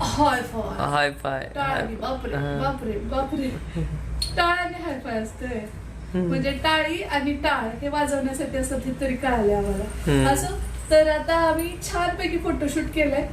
हाय five high five टाळी बापरे. बापरे बापरे टाळ आणि हाय फाय असते म्हणजे टाळी आणि टाळ हे वाजवण्यासाठी असं तरी कळाले आम्हाला. हम्म. असं? तर आता आम्ही छानपैकी फोटोशूट केलंय.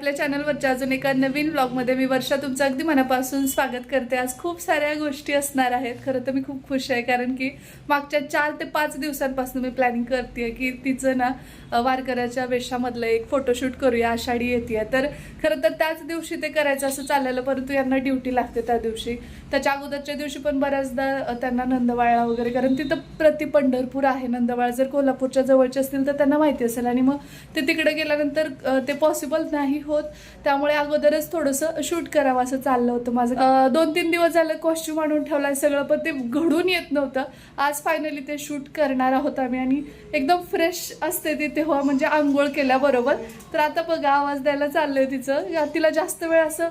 आपल्या चॅनलवरच्या अजून एका नवीन ब्लॉगमध्ये मी वर्षा तुमचं अगदी मनापासून स्वागत करते. आज खूप साऱ्या गोष्टी असणार आहेत. खरं तर मी खूप खुश आहे कारण की मागच्या चार ते पाच दिवसांपासून मी प्लॅनिंग करते की तिचं ना वारकऱ्याच्या वेशामधलं एक फोटोशूट करूया आषाढी येते तर खरं तर त्याच दिवशी ते करायचं असं चाललेलं परंतु यांना ड्युटी लागते त्या दिवशी. त्याच्या अगोदरच्या दिवशी पण बऱ्याचदा त्यांना नंदवाळा वगैरे कारण तिथं प्रति पंढरपूर आहे नंदवाळा. जर कोल्हापूरच्या जवळचे असतील तर त्यांना माहिती असेल. आणि मग ते तिकडे गेल्यानंतर ते पॉसिबल नाही होत. त्यामुळे अगोदरच थोडंसं शूट करावं असं चाललं होतं माझं. दोन तीन दिवस झालं कॉस्ट्युम आणून ठेवलाय सगळं पण ते घडून येत नव्हतं. आज फायनली ते शूट करणार आहोत आम्ही. आणि एकदम फ्रेश असते तिथे तेव्हा हो, म्हणजे आंघोळ केल्याबरोबर. तर आता बघा आवाज द्यायला चाललंय तिचं. तिला जास्त वेळ असं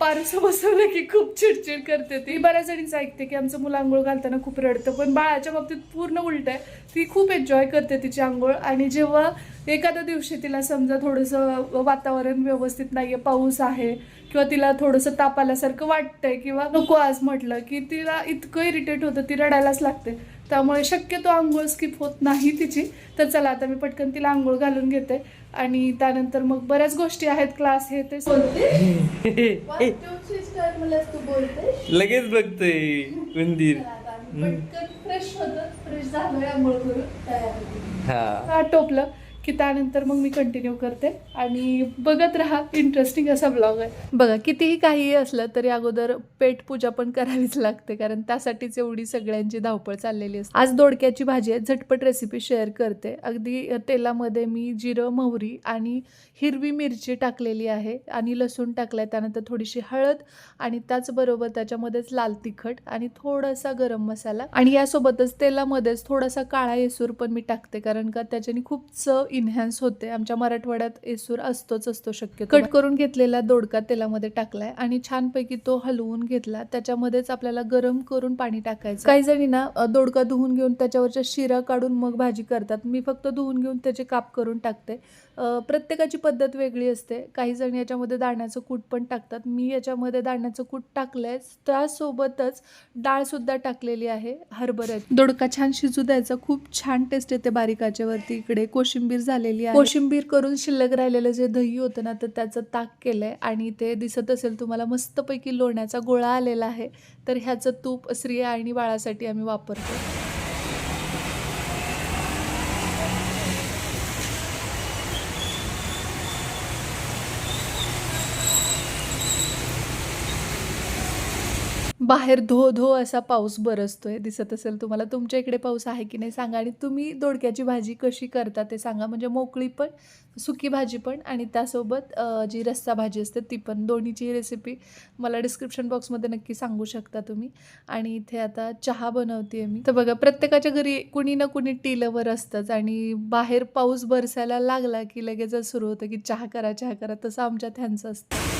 पारसं बसवलं की खूप चिडचिड करते ती. बऱ्याच जणींचं ऐकते की आमचं मुलं आंघोळ घालताना खूप रडतं पण बाळाच्या बाबतीत पूर्ण उलट आहे. ती खूप एन्जॉय करते तिची आंघोळ. आणि जेव्हा एखाद्या दिवशी तिला समजा थोडंसं वातावरण व्यवस्थित नाही आहे पाऊस आहे किंवा तिला थोडंसं ताप आल्यासारखं वाटतंय किंवा नको आज म्हटलं की तिला इतकं इरिटेट होतं ती रडायलाच लागते. त्यामुळे शक्यतो आंघोळ स्किप होत नाही तिची. तर चला आता मी पटकन तिला आंघोळ घालून घेते. आणि त्यानंतर मग बऱ्याच गोष्टी आहेत क्लास हे ते लगेच बघतोय मंदिर. पटकन फ्रेश होतं फ्रेश झालोय आंघोळ करून तयार होते. हा टोपलं. की त्यानंतर मग मी कंटिन्यू करते. आणि बघत राहा इंटरेस्टिंग असा ब्लॉग आहे. बघा कितीही काहीही असलं तरी अगोदर पेट पूजा पण करावीच लागते कारण त्यासाठीच एवढी सगळ्यांची धावपळ चाललेली असते. आज दोडक्याची भाजी आहे झटपट रेसिपी शेअर करते. अगदी तेलामध्ये मी जिरं मोहरी आणि हिरवी मिरची टाकलेली आहे आणि लसूण टाकलाय. त्यानंतर थोडीशी हळद आणि त्याचबरोबर त्याच्यामध्येच लाल तिखट आणि थोडासा गरम मसाला. आणि यासोबतच तेलामध्येच थोडासा काळा येसूर पण मी टाकते कारण का त्याच्याने खूप चव इन्हॅन्स होते. आमच्या मराठवाड्यात येसूर असतोच असतो शक्य कट करून घेतलेला दोडका तेलामध्ये टाकलाय आणि छानपैकी तो हलवून घेतला. त्याच्यामध्येच आपल्याला गरम करून पाणी टाकायचं. काही जणी ना दोडका धुवून घेऊन त्याच्यावरच्या शिरा काढून मग भाजी करतात. मी फक्त धुवून घेऊन त्याचे काप करून टाकते. प्रत्येकाची पद्धत वेगळी असते. काही जण याच्यामध्ये दाण्याचं कूट पण टाकतात. मी याच्यामध्ये दाण्याचं कूट टाकलंय त्यासोबतच डाळ सुद्धा टाकलेली आहे हरभऱ्याची. दोडका छान शिजू द्यायचा. खूप छान टेस्ट येते बारीकाच्या वरती इकडे कोशिंबीर झालेली आहे. कोशिंबीर करून शिल्लक राहिलेलं जे दही होतं ना तर त्याचं ताक केलंय आणि ते दिसत असेल तुम्हाला मस्तपैकी लोण्याचा गोळा आलेला आहे. तर ह्याचं तूप स्त्रिया आणि बाळासाठी आम्ही वापरतो बाहेर धो धो असा पाऊस बरसतोय दिसत असेल तुम्हाला. तुमच्या इकडे पाऊस आहे की नाही सांगा. आणि तुम्ही दोडक्याची भाजी कशी करता ते सांगा. म्हणजे मोकळी पण सुकी भाजी पण आणि त्यासोबत जी रस्सा भाजी असते ती पण. दोन्हीची रेसिपी मला डिस्क्रिप्शन बॉक्समध्ये नक्की सांगू शकता तुम्ही. आणि इथे आता चहा बनवते मी. तर बघा प्रत्येकाच्या घरी कुणी ना कुणी टी लवर असतंच. आणि बाहेर पाऊस बरसायला लागला की लगेचच सुरू होतं की चहा करा चहा करा. तसं आमच्यात ह्यांचं असतं.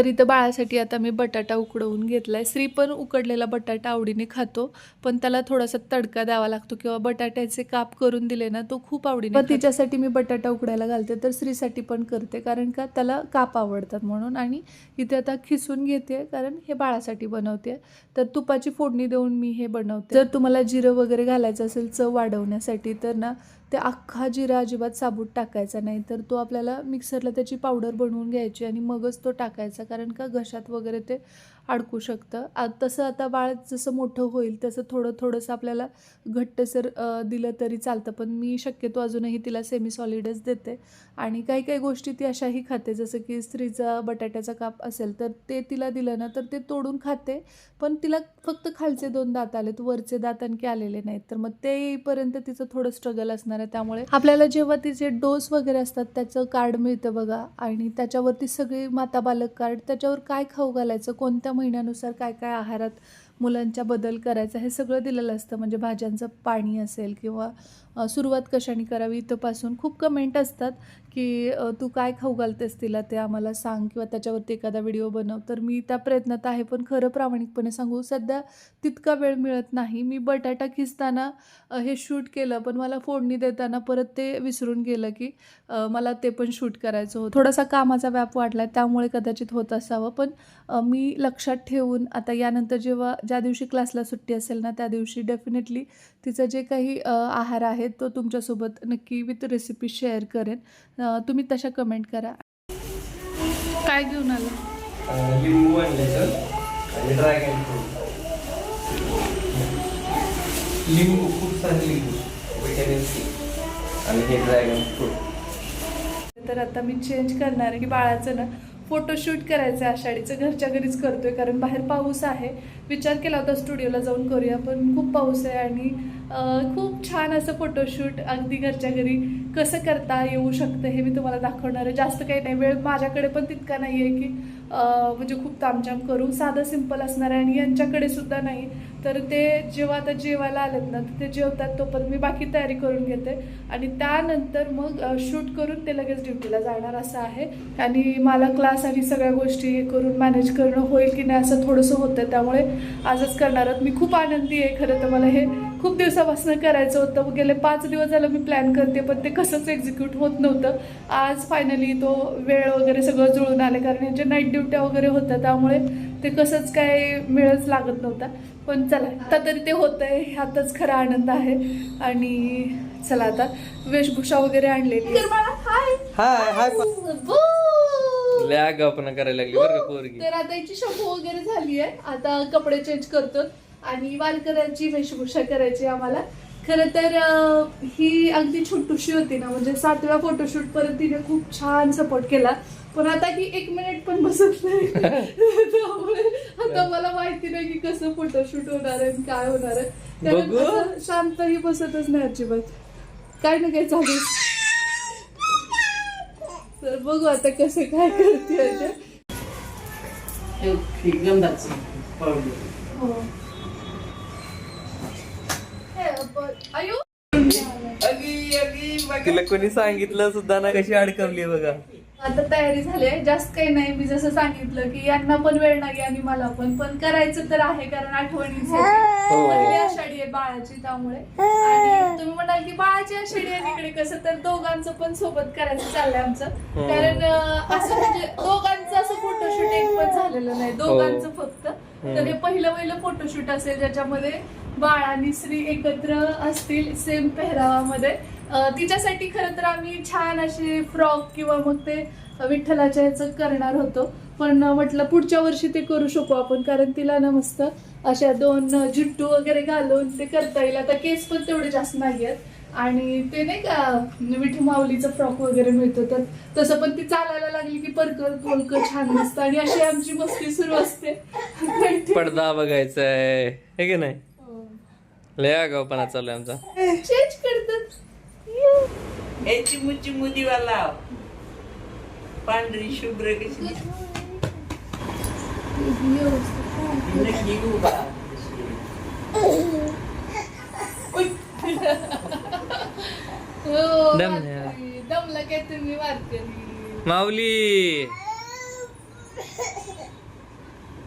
तर इथं बाळासाठी आता मी बटाटा उकडवून घेतलाय. श्री पण उकडलेला बटाटा आवडीने खातो पण त्याला थोडासा तडका द्यावा लागतो किंवा बटाट्याचे काप करून दिले ना तो खूप आवडीने तिच्यासाठी मी बटाटा उकडायला घालते तर श्रीसाठी पण करते कारण का त्याला काप आवडतात म्हणून. आणि इथे आता खिसून घेते कारण हे बाळासाठी बनवते. तर तुपाची फोडणी देऊन मी हे बनवते. जर तुम्हाला जिरं वगैरे घालायचं असेल चव वाढवण्यासाठी तर ना ते अख्खा जिरा अजिबात साबूत टाकायचा नाही तर तो आपल्याला मिक्सरला त्याची पावडर बनवून घ्यायची आणि मगच तो टाकायचा. कारण का घशात वगैरे ते अडकू शकतं. आ तसं आता बाळ जसं मोठं होईल तसं थोडं थोडंसं आपल्याला घट्टसर दिलं तरी चालतं. पण मी शक्यतो अजूनही तिला सेमी सॉलिडच देते. आणि काही काही गोष्टी ती अशाही खाते जसं की स्त्रीचा बटाट्याचा काप असेल तर ते तिला दिलं ना तर ते तोडून खाते. पण तिला फक्त खालचे दोन दात आलेत वरचे दात आणखी आलेले नाहीत. तर मग ते येईपर्यंत तिचं थोडं स्ट्रगल असणार आहे. त्यामुळे आपल्याला जेव्हा तिचे डोस वगैरे असतात त्याचं कार्ड मिळतं बघा. आणि त्याच्यावरती सगळी माता बालक कार्ड त्याच्यावर काय खाऊ घालायचं कोणत्या महिन्यानुसार काय काय आहारात मुलांच्या बदल करायचा हे सगळं दिलेलं असतं. म्हणजे भाज्यांचं पाणी असेल किंवा सुरुवात कशाने करावी इथंपासून? खूप कमेंट असतात की तू काय खाऊ घालतेस तिला? ते आम्हाला सांग किंवा त्याच्यावरती एखादा व्हिडिओ बनव. तर मी त्या प्रयत्नात आहे पण खरं प्रामाणिकपणे सांगू सध्या तितका वेळ मिळत नाही. मी बटाटा खिसताना हे शूट केलं पण मला फोडणी देताना परत ते विसरून गेलं की मला ते पण शूट करायचं होतं. थोडासा कामाचा व्याप वाढला त्यामुळे कदाचित होत असावं. पण मी लक्षात ठेवून आता यानंतर जेव्हा ज्या दिवशी क्लासला सुट्टी असेल ना त्या दिवशी डेफिनेटली तिचं जे काही आहार आहे तो तुमच्यासोबत नक्की विथ रेसिपी शेअर करेन. तुम्ही तशा कमेंट करा. काय घेऊन आलं? लिंबू आणि ड्रॅगन फ्रूट लिंबू खूप सारे लिंबू. विटॅमिन सी आणि हे ड्रॅगन फ्रूट तर आता मी चेंज करणार आहे की बाळाचं ना फोटोशूट करायचं आहे आषाढीचं. घरच्या घरीच करतोय कारण बाहेर पाऊस आहे. विचार केला होता स्टुडिओला जाऊन करूया पण खूप पाऊस आहे आणि खूप छान असं फोटोशूट अगदी घरच्या घरी कसं करता येऊ शकतं हे मी तुम्हाला दाखवणार आहे. जास्त काही नाही वेळ माझ्याकडे पण तितका नाही आहे की म्हणजे खूप तामझाम करू. साधं सिंपल असणार आहे आणि यांच्याकडे सुद्धा नाही. तर ते जेव्हा आता जेवायला आलेत ना तर ते जेवतात तोपर्यंत मी बाकी तयारी करून घेते. आणि त्यानंतर मग शूट करून ते लगेच ड्युटीला जाणार असं आहे. आणि मला क्लास आणि सगळ्या गोष्टी हे करून मॅनेज करणं होईल की नाही असं थोडंसं होतं. त्यामुळे आजच करणार आहोत. मी खूप आनंदी आहे खरं तर मला हे खूप दिवसापासून करायचं होतं. गेले पाच दिवस झालं मी प्लॅन करते पण ते कसंच एक्झिक्यूट होत नव्हतं. आज फायनली तो वेळ वगैरे सगळं जुळून आले कारण यांच्या नाईट ड्युट्या वगैरे होत्या त्यामुळे ते कसंच काय मिळच लागत नव्हता. पण चला आता तरी ते होतं आहे ह्यातच खरा आनंद आहे. आणि चला आता वेशभूषा वगैरे आणलेली हाय हाय हाय आगावपणा करायला लागली बरं का पोरगी. तर आता याची शंभू वगैरे झाली आहे आता कपडे चेंज करतो आणि वारकऱ्यांची वेशभूषा करायची आम्हाला. खरं तर ही अगदी छोटूशी होती ना म्हणजे सातव्या फोटोशूट पर्यंत तिने खूप छान सपोर्ट केला. पण आता ही एक मिनिट पण बसत नाही. त्यामुळे आता मला माहिती नाही की कसं फोटोशूट होणार आहे आणि काय होणार आहे. कारण बघू. असं शांतही बसतच नाही अजिबात. काय ना काय चालू तर बघू आता कसं काय करते. हे, पण- आयु तिला कोणी सांगितलं सुद्धा ना कशी अडकवली बघा. आता तयारी झाली आहे. जास्त काही नाही. मी जसं सांगितलं की यांना पण वेळ नाही आणि मला पण. पण करायचं तर आहे कारण आठवणीच हो. आषाढी आहे बाळाची त्यामुळे. आणि तुम्ही म्हणाल की बाळाची आषाढी आहे इकडे कसं तर दोघांचं पण सोबत करायचं चाललंय आमचं. हो. कारण असं म्हणजे दोघांचं असं फोटोशूट एक पण झालेलं नाही. दोघांचं हो. फक्त तर हे पहिलं पहिलं फोटोशूट असेल ज्याच्यामध्ये बाळ आणि स्त्री एकत्र असतील सेम पेहरावामध्ये. तिच्यासाठी खरं तर आम्ही छान असे फ्रॉक किंवा मग ते विठ्ठलाच्या ह्याचं करणार होतो. पण म्हटलं पुढच्या वर्षी ते करू शकू आपण कारण तिला ना मस्त अशा दोन जुट्टू वगैरे घालून ते करता येईल. आता केस पण तेवढे जास्त नाही आहेत. आणि ते नाही का विठू माऊलीचं फ्रॉक वगैरे मिळतो. तर तसं पण ती चालायला लागली की परकर पोलकर छान दिसतं. आणि अशी आमची मस्ती सुरू असते. पडदा बघायचा आहे हे की नाही? लय आगावपणा चालू आहे आमचा. चेंज करतात. हे चिमू चिमू दिवा लाव पांढरी शुभ्र कशी. नक्की उभा. हो. दमला काय तुम्ही वारकरी माऊली.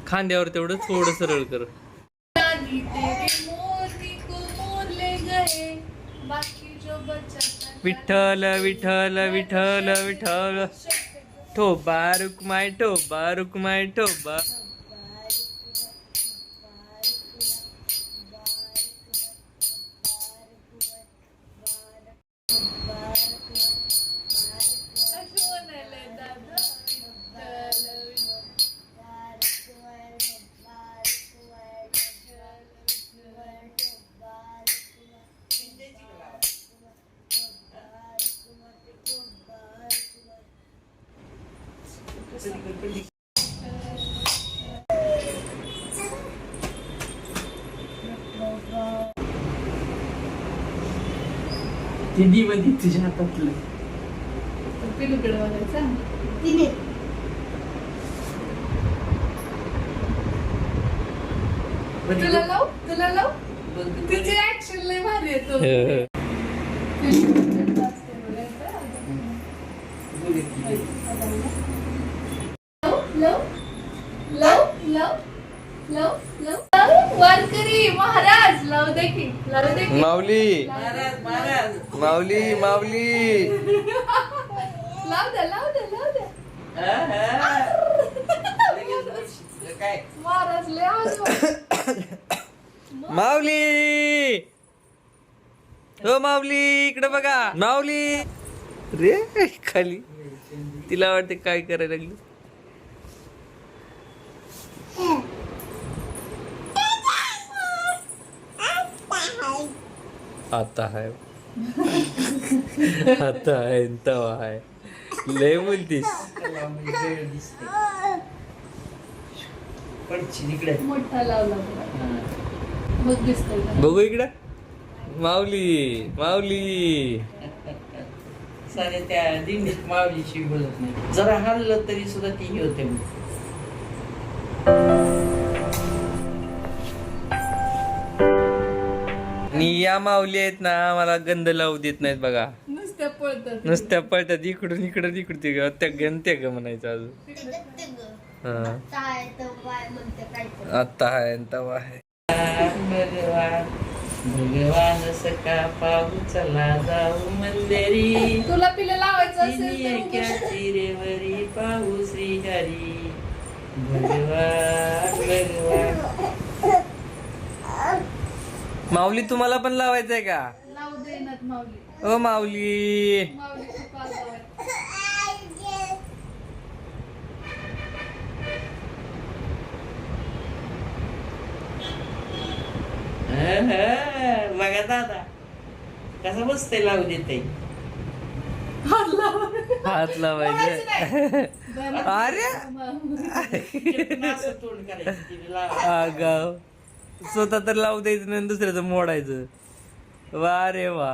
खांद्यावर तेवढं थोडं सरळ कर. लागी तेरे मोरनी को मोर ले गए. बाकी विठ्ठल विठ्ठल विठ्ठल विठ्ठल. ठोबा रुकमाय ठोबा रुकमाय ठोबा. ते दिवा दे तुझ्या हातातलं बघायचा तुला लाव तुला लाव. तिचे ऍक्शन लय भारी येतो वारकरी महाराज लावू दे की लावू दे की. माऊली. महाराज महाराज. माऊली माऊली. लावू दे लावू दे लावू दे. हा, हा. लगेच बसलं काय? महाराज लय आगाऊ. माऊली. हो माऊली इकडे बघा. माऊली. रे खाली. तिला वाटते काय करायला लागली? आता है आता है तवा है लय बोलतीस. त्याला इकडे बघू इकडं. माऊली माऊली. सारे त्या दिंडीत माऊलीशी बोलत नाही. जरा हल्लं तरी सुद्धा ती हे होते या माऊली आहेत ना मला गंध लावू देत नाहीत बघा. नुसत्या पळतात. नुसत्या पळतात इकडून इकडं इकडे ते त्या गण त्या ग म्हणायचं अजून. हा. आता आहे आणि तवा आहे. भगवान भगवान सका पाहू चला जाऊ मंदिरी. तुला पिले लावायचं असेल तर एका उगाच- चिरेवरी पाहू श्रीहरी. भगवान भगवान. माऊली तुम्हाला पण लावायचंय का लावू माऊली ओ माऊली. अहं, बघा दादा कसं बसतंय लावू देते हात लावा. हात बोलायचं लावायचे नाही. बरं. अरे असं तोंड करायचं तिने लावा. आगाव स्वतः तर लावू द्यायचं नाही दुसऱ्याचं मोडायचं. वा रे वा.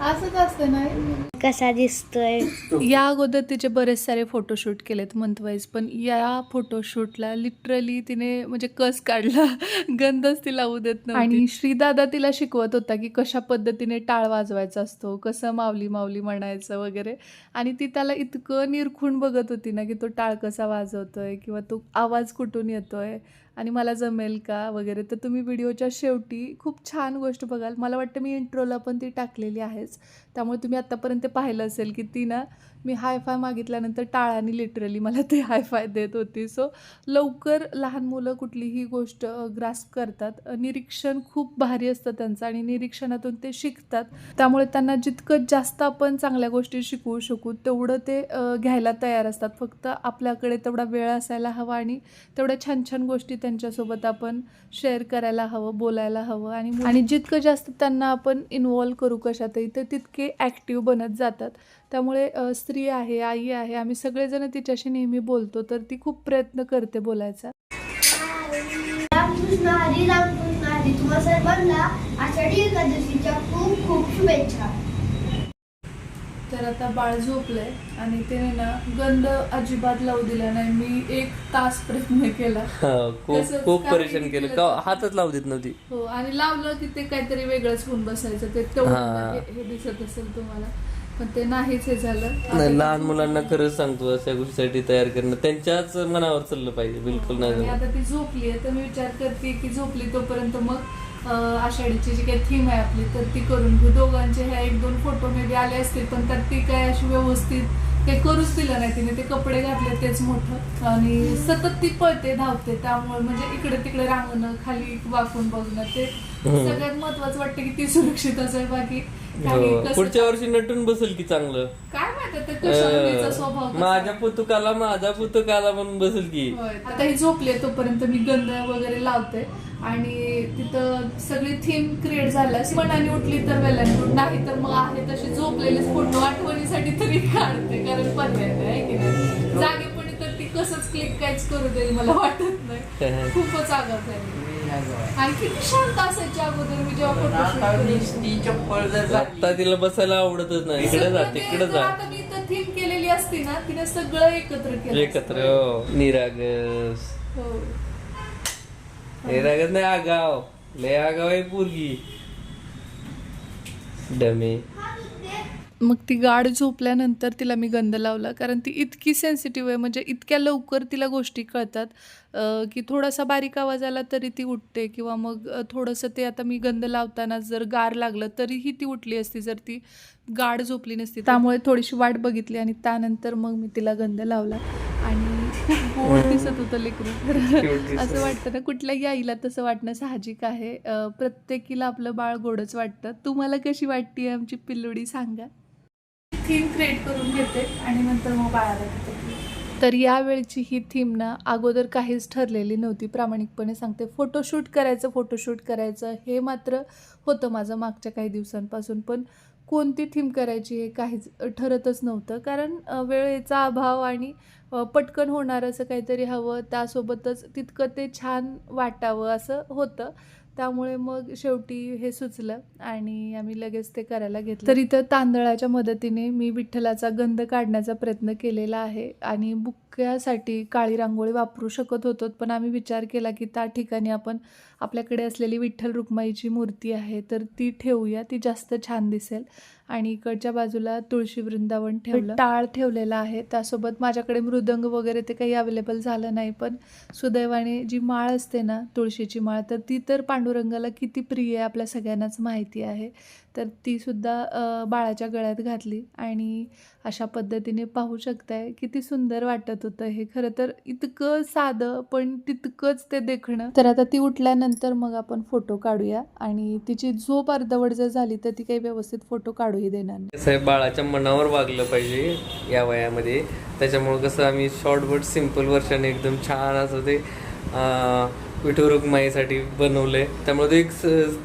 असंच असतं नाही कसा दिसतोय? या अगोदर तिचे बरेच सारे फोटोशूट केलेत मंथ वाईज पण या फोटोशूटला लिटरली तिने म्हणजे कस काढला गंधच ती लावू देत नव्हती. आणि श्रीदादा तिला शिकवत होता की कशा पद्धतीने टाळ वाजवायचा असतो कसं माऊली माऊली म्हणायचं वगैरे. आणि ती त्याला इतकं निरखून बघत होती ना की तो टाळ कसा वाजवतोय किंवा तो आवाज कुठून येतोय आणि मला जमेल का वगैरे. तर तुम्ही व्हिडिओच्या शेवटी खूप छान गोष्ट बघाल. मला वाटतं मी इंट्रोला पण ती टाकलेली आहेच. त्यामुळे तुम्ही आत्तापर्यंत पाहिलं असेल की ती ना मी हाय फाय मागितल्यानंतर टाळाने लिटरली मला ते हाय फाय देत होती. सो लवकर लहान मुलं कुठलीही गोष्ट ग्रास्प करतात. निरीक्षण खूप भारी असतं त्यांचं आणि निरीक्षणातून ते शिकतात. त्यामुळे त्यांना जितकं जास्त आपण चांगल्या गोष्टी शिकवू शकू तेवढं ते घ्यायला तयार असतात. फक्त आपल्याकडे तेवढा वेळ असायला हवा आणि तेवढ्या छान छान गोष्टी त्यांच्यासोबत आपण शेअर करायला हवं बोलायला हवं. आणि आणि जितकं जास्त त्यांना आपण इन्वॉल्व करू कशातही तर तितके ॲक्टिव्ह बनत जातात. त्यामुळे स्त्री आहे आई आहे आम्ही सगळेजण तिच्याशी नेहमी बोलतो तर ती खूप प्रयत्न करते बोलायचा. रामकृष्ण हरी रामकृष्ण हरी तुम्हा सर्वांना आषाढी एकादशीच्या खूप खूप शुभेच्छा तर आता बाळ झोपलंय आणि त्याने ना गंध अजिबात लावू दिला नाही. मी एक तास प्रयत्न केला. खूप खूप परेशान केलं. का हातच लावू देत नव्हती. हो आणि लावलं की ते काहीतरी वेगळंच होऊन बसायचं. ते हे दिसत असेल तुम्हाला. पण ते नाहीच हे झालं. नाही लहान मुलांना खरंच सांगतो अशा गोष्टीसाठी तयार करणं त्यांच्याच मनावर चाललं पाहिजे बिलकुल नाही आणि. आता ती झोपली आहे तर मी विचार करते की झोपली तोपर्यंत मग अं, आषाढीची जी काही थीम आहे आपली तर ती करून घेऊ. दोघांचे ह्या एक दोन फोटो मे बी आले असतील पण त्यात ती काय अशी व्यवस्थित काही करूच दिलं नाही तिने. ते कपडे घातले तेच मोठं. आणि सतत ती पळते धावते. त्यामुळे म्हणजे इकडे तिकडे रांगणं खाली वाकून बघणं ते हम्म. सगळ्यात महत्वाचं वाटतं की ती सुरक्षित असेल बाकी. हो. कसं- पुढच्या वर्षी नटून बसेल की चांगलं? काय माहिती स्वभाव अं, कसा? माझ्या पुतुकाला माझा पुतुकाला म्हणून बसेल की. होय. आता ही झोपली आहे तोपर्यंत मी गंध वगैरे लावते. आणि तिथं सगळी थीम क्रिएट झाल्यास मनाने उठली तर वेलांटून नाही तर मग आहे तशी झोपलेले फोटो आठवणीसाठी तरी काढते. कारण पर्याय नाही आहे की नाही? जागेपणी तर ती कसंच क्लिक काहीच करू देईल मला वाटत नाही. खूपच आगाव झाली मी ह्या जवळ. आणि किती शांत असायची अगोदर मी जेव्हा पण आता चप्पल जर तिला बसायला आवडतच नाही. इकडे जा तिकडे जा. आता मी तर थीम केलेली असती ना तिने सगळं एकत्र केलं एकत्र. हो. निरागस. हो. निरागस नाही आगाव. लय आगाव आहे पोरगी. डमे. मग ती गाढ झोपल्यानंतर तिला मी गंध लावला कारण ती इतकी सेन्सिटिव्ह आहे म्हणजे इतक्या लवकर तिला गोष्टी कळतात. की थोडासा बारीक आवाज आला तरी ती उठते किंवा मग थोडंसं ते आता मी गंध लावताना जर गार लागलं तरीही ती उठली असती जर ती गाढ झोपली नसती त्यामुळे थोडीशी वाट बघितली आणि त्यानंतर मग मी तिला गंध लावला आणि खूप गोड दिसत होतं लेकरू. तर. असं वाटतं ना कुठल्याही आईला तसं वाटणं साहजिक आहे. प्रत्येकीला आपलं बाळ गोडच वाटतं. तुम्हाला कशी वाटते आमची पिल्लुडी सांगा. थीम क्रिएट करून घेते आणि नंतर मग बाळाला देते. तर यावेळची ही थीम ना अगोदर काहीच ठरलेली नव्हती. प्रामाणिकपणे सांगते. फोटोशूट करायचं फोटोशूट करायचं हे मात्र होतं माझं मागच्या काही दिवसांपासून. पण कोणती थीम करायची हे काहीच ठरतच नव्हतं. कारण वेळेचा अभाव आणि पटकन होणार असं काहीतरी हवं त्यासोबतच तितकं ते छान वाटावं असं होतं. त्यामुळे मग शेवटी हे सुचलं आणि आम्ही लगेच ते करायला घेतलं. तर इथं तांदळाच्या मदतीने मी विठ्ठलाचा गंध काढण्याचा प्रयत्न केलेला आहे आणि बुक्यासाठी काळी रांगोळी वापरू शकत होतो पण आम्ही विचार केला की त्या ठिकाणी आपण आपल्याकडे असलेली विठ्ठल रुक्माईची मूर्ती आहे तर ती ठेवूया. ती जास्त छान दिसेल. आणि इकडच्या बाजूला तुळशी वृंदावन ठेवलं. टाळ ठेवलेला आहे. त्यासोबत माझ्याकडे मृदंग वगैरे ते काही अवेलेबल झालं नाही पण सुदैवाने जी माळ असते ना तुळशीची माळ तर ती तर पांडुरंगाला किती प्रिय आहे आपल्या सगळ्यांनाच माहिती आहे. तर ती सुद्धा बाळाच्या गळ्यात घातली आणि अशा पद्धतीने पाहू शकताय. किती सुंदर वाटत होतं हे. खरं तर इतकं साधं पण तितकंच ते देखणं. तर आता ती त्यानंतर मग आपण फोटो काढूया आणि तिची झोप अर्धवट जर झाली तर ती काही व्यवस्थित फोटो काढूही देणार नाही. साहेब आहे बाळाच्या मनावर वागलं पाहिजे या वयामध्ये. त्याच्यामुळं कसं आम्ही शॉर्ट बट सिंपल वर्षाने एकदम छान असं ते अं, बनवलं आहे त्यामुळे ते एक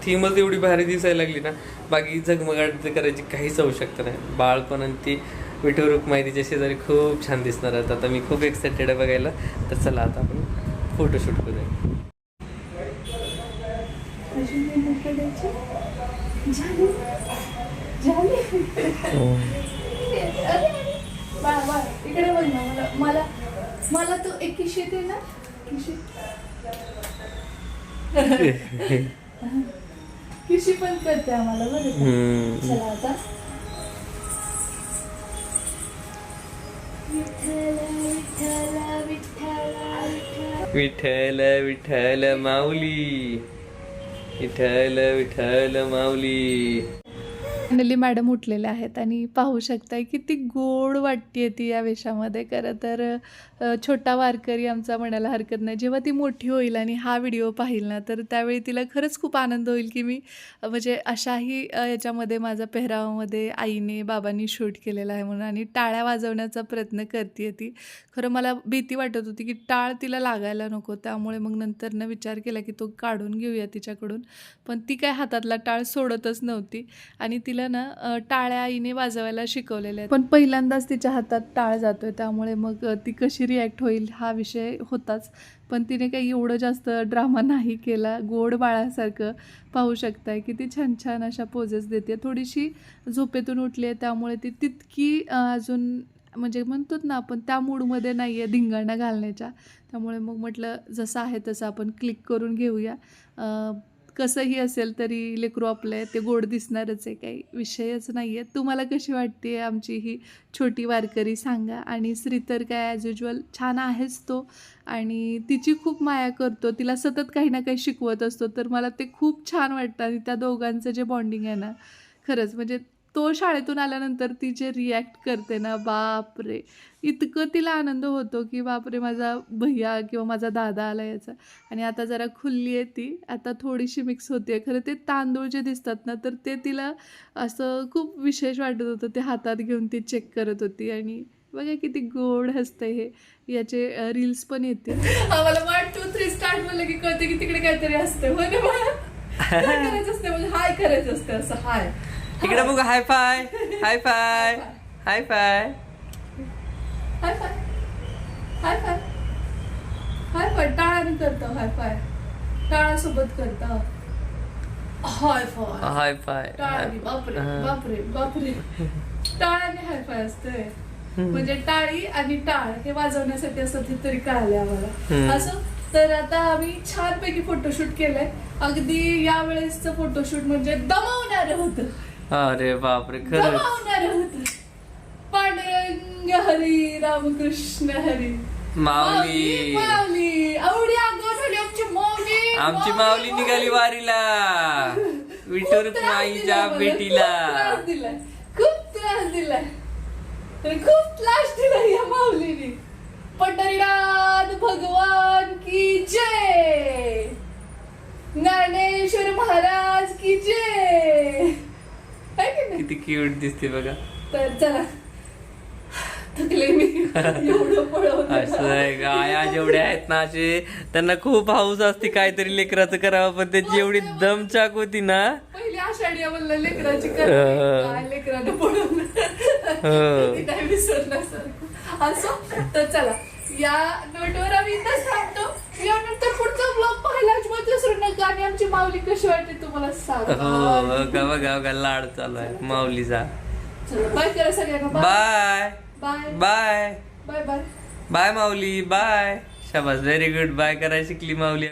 थीमच एवढी भारी दिसायला लागली ना बाकी झगमगाट करायची काहीच आवश्यकता नाही. बाळपण आणि ती विठू तिच्या शेजारी खूप छान दिसणार आहेत. आता मी खूप एक्सायटेड आहे बघायला. तर चला आता आपण फोटोशूट करूया. बाळा इकडे बघ ना मला मला मला तू एक किशी दे ना किशी किशी पण करते आम्हाला बरं चला आता विठ्ठल विठ्ठल माऊली. विठ्ठल विठ्ठल माऊली. फायनली मॅडम उठलेले आहेत आणि पाहू शकताय किती गोड वाटते ती या वेशामध्ये. खरं तर छोटा वारकरी आमचा म्हणायला हरकत नाही. जेव्हा ती मोठी होईल आणि हा व्हिडिओ पाहिल ना तर त्यावेळी तिला खरंच खूप आनंद होईल की मी म्हणजे अशाही याच्यामध्ये माझा पेहरावामध्ये आईने बाबांनी शूट केलेला आहे म्हणून आणि टाळ्या वाजवण्याचा प्रयत्न करते ती. खरं मला भीती वाटत होती की टाळ तिला लागायला नको त्यामुळे मग नंतरनं विचार केला की तो काढून घेऊया तिच्याकडून. पण ती काय हातातला टाळ सोडतच नव्हती आणि तिला ना टाळ्या आईने वाजवायला शिकवलेल्या पण पहिल्यांदाच तिच्या हातात टाळ जातोय त्यामुळे मग ती कशी रिॲक्ट होईल हा विषय होताच. पण तिने काही एवढं जास्त ड्रामा नाही केला. गोड बाळासारखं पाहू शकताय. की ती छान छान अशा पोजेस देते. थोडीशी झोपेतून उठली आहे त्यामुळे ती तितकी अजून म्हणजे म्हणतोच ना आपण त्या मूडमध्ये नाही आहे धिंगाणा घालण्याच्या. त्यामुळे मग म्हटलं जसं आहे तसं आपण क्लिक करून घेऊया. कसंही असेल तरी लेकरू आपलं आहे ते गोड दिसणारच आहे काही विषयच नाही आहे. तुम्हाला कशी वाटते आमची ही छोटी वारकरी सांगा. आणि श्री तर काय ॲज युजल छान आहेच तो आणि तिची खूप माया करतो. तिला सतत काही ना काही शिकवत असतो. तर मला ते खूप छान वाटतं. आणि त्या दोघांचं जे बॉन्डिंग आहे ना खरंच म्हणजे तो शाळेतून आल्यानंतर ती जे रिॲक्ट करते ना बापरे! इतकं तिला आनंद होतो की बापरे! माझा भैया किंवा माझा दादा आला याचा. आणि आता जरा खुल्ली आहे ती. आता थोडीशी मिक्स होते खरं ते तांदूळ जे दिसतात ना तर ते तिला असं खूप विशेष वाटत होतं. ते हातात घेऊन ती चेक करत होती. आणि बघा किती गोड हसते हे. याचे रील्स पण येते आम्हाला वन टू थ्री स्टार्ट म्हणलं की कळते की तिकडे काहीतरी असते हो काय म्हणजे हाय करायचं असते असं हाय. इकडे बघ high five high five high five high five high five high five टाळाने करतो हाय फाय टाळासोबत करतो. हाय फाय हाय फाय टाळाने बापरे. बापरे बापरे. टाळाने हाय फाय असते म्हणजे टाळी आणि टाळ हे वाजवण्यासाठी असं तरी कळाले आम्हाला. असं? तर आता आम्ही छानपैकी फोटोशूट केलंय. अगदी यावेळेसचं फोटोशूट म्हणजे दमवणार होतं. अरे बापरे खरंच. होतं पांडुरंग हरी रामकृष्ण हरी. माऊली. माऊली आवडी झाली आमची माऊली. आमची माऊली निघाली वारीला. विठुर खूप त्रास माईच्या दिलाय मला, खूप त्रास दिलाय खूप त्रास दिलाय तर खूप त्रास दिलाय या माऊलीने. पंढरीनाथ भगवान की जय. ज्ञानेश्वर महाराज की जय. है की नाही किती क्यूट दिसते बघा. तर चला. थकले मी. एवढं असं जेवढ्या आहेत ना असे त्यांना खूप हाऊस असते काहीतरी लेकराचं करावं पण त्याची एवढी दमचाक होती ना. पहिली आषाढी म्हणलं लेकराची अं. काय लेकरानं पडवलं हो. ती नाही विसरणार सर असो? तर चला. या नोटवर आम्ही यानंतर पुढचा ब्लॉग पाहायला विसरू नका आणि आमची माऊली कशी वाटते तुम्हाला हो सांगा गावा गावा लाड चालू आहे. माऊलीचा बाय करा सगळ्यांना. Bye bye bye bye bye bye Mauli. Bye शाबास. व्हेरी गुड बाय करायला शिकली माऊली.